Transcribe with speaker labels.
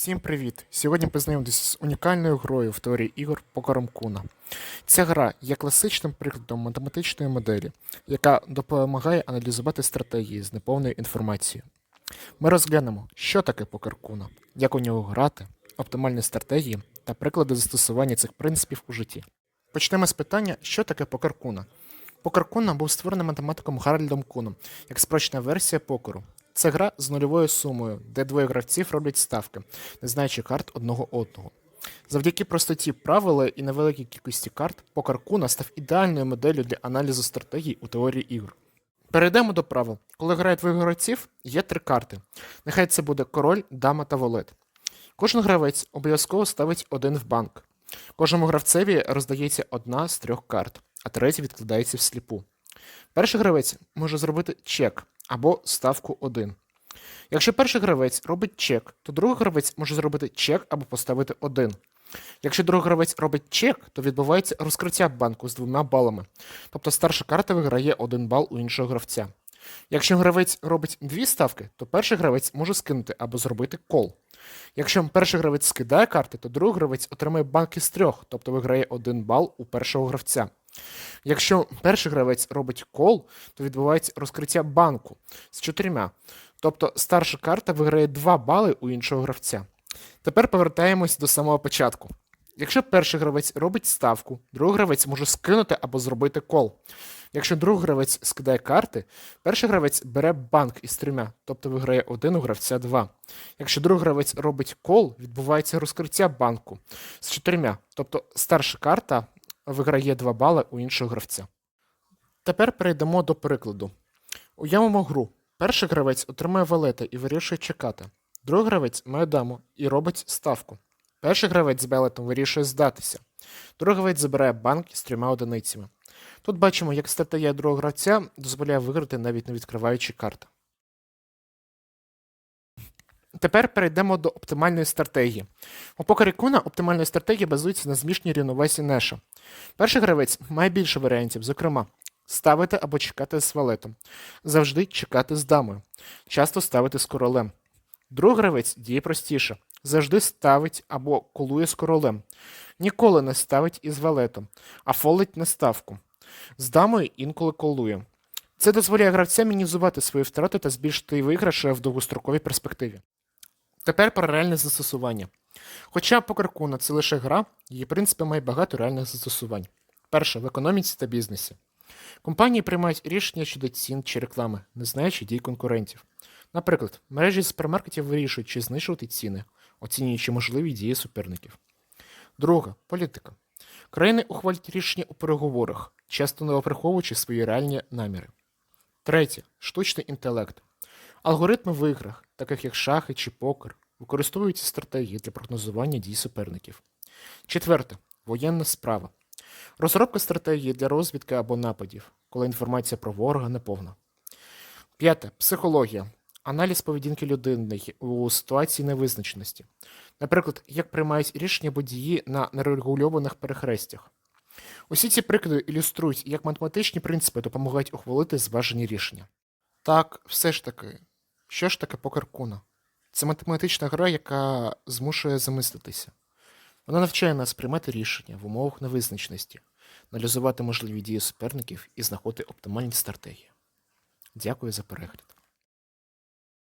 Speaker 1: Всім привіт! Сьогодні познайомитися з унікальною грою в теорії ігор Покором Куна. Ця гра є класичним прикладом математичної моделі, яка допомагає аналізувати стратегії з неповною інформацією. Ми розглянемо, що таке покер Куна, як у нього грати, оптимальні стратегії та приклади застосування цих принципів у житті. Почнемо з питання, що таке покер Куна. Покер Куна був створений математиком Гарольдом Куном як спрощена версія покеру. Це гра з нульовою сумою, де двоє гравців роблять ставки, не знаючи карт одного одного. Завдяки простоті правила і невеликій кількості карт, покер Куна став ідеальною моделлю для аналізу стратегій у теорії ігор. Перейдемо до правил. Коли грають двоє гравців, є три карти. Нехай це буде король, дама та волет. Кожен гравець обов'язково ставить один в банк. Кожному гравцеві роздається одна з трьох карт, а третя відкладається всліпу. Перший гравець може зробити чек або ставку 1. Якщо перший гравець робить чек, то другий гравець може зробити чек або поставити 1. Якщо другий гравець робить чек, то відбувається розкриття банку з двома балами. Тобто старша карта виграє один бал у іншого гравця. Якщо гравець робить дві ставки, то перший гравець може скинути або зробити кол. Якщо перший гравець скидає карти, то другий гравець отримає банк із трьох, тобто виграє один бал у першого гравця. Якщо перший гравець робить кол, то відбувається розкриття банку з чотирма. Тобто старша карта виграє 2 бали у іншого гравця. Тепер повертаємось до самого початку. Якщо перший гравець робить ставку, другий гравець може скинути або зробити кол. Якщо другий гравець скидає карти, перший гравець бере банк із трьома, тобто виграє один у гравця 2. Якщо другий гравець робить кол, відбувається розкриття банку з чотирма, тобто старша карта виграє 2 бали у іншого гравця. Тепер перейдемо до прикладу. Уявимо гру. Перший гравець отримує валета і вирішує чекати. Другий гравець має даму і робить ставку. Перший гравець з белетом вирішує здатися. Другий гравець забирає банк із трьома одиницями. Тут бачимо, як стратегія другого гравця дозволяє виграти, навіть не відкриваючи карти. Тепер перейдемо до оптимальної стратегії. У покері Куна оптимальна стратегія базується на змішній рівновесі Неша. Перший гравець має більше варіантів, зокрема, ставити або чекати з валетом, завжди чекати з дамою, часто ставити з королем. Другий гравець діє простіше, завжди ставить або колує з королем, ніколи не ставить із валетом, а фолить на ставку. З дамою інколи колує. Це дозволяє гравцям мінімізувати свої втрати та збільшити виграші в довгостроковій перспективі. Тепер про реальне застосування. Хоча покеркуна це лише гра, її принципи має багато реальних застосувань. Перше в економіці та бізнесі. Компанії приймають рішення щодо цін чи реклами, не знаючи дій конкурентів. Наприклад, мережі супермаркетів вирішують, чи знижувати ціни, оцінюючи можливі дії суперників. Друге політика. Країни ухвалюють рішення у переговорах, часто не оприховуючи свої реальні наміри. Третє штучний інтелект. Алгоритми в іграх, таких як шахи чи покер, використовують ці стратегії для прогнозування дій суперників. Четверте воєнна справа. Розробка стратегії для розвідки або нападів, коли інформація про ворога неповна. П'яте психологія. Аналіз поведінки людини у ситуації невизначеності. Наприклад, як приймають рішення водії на нерегульованих перехрестях. Усі ці приклади ілюструють, як математичні принципи допомагають ухвалити зважені рішення. Так, все ж таки, що ж таке покер Куна? Це математична гра, яка змушує замислитися. Вона навчає нас приймати рішення в умовах невизначеності, аналізувати можливі дії суперників і знаходити оптимальні стратегії. Дякую за перегляд.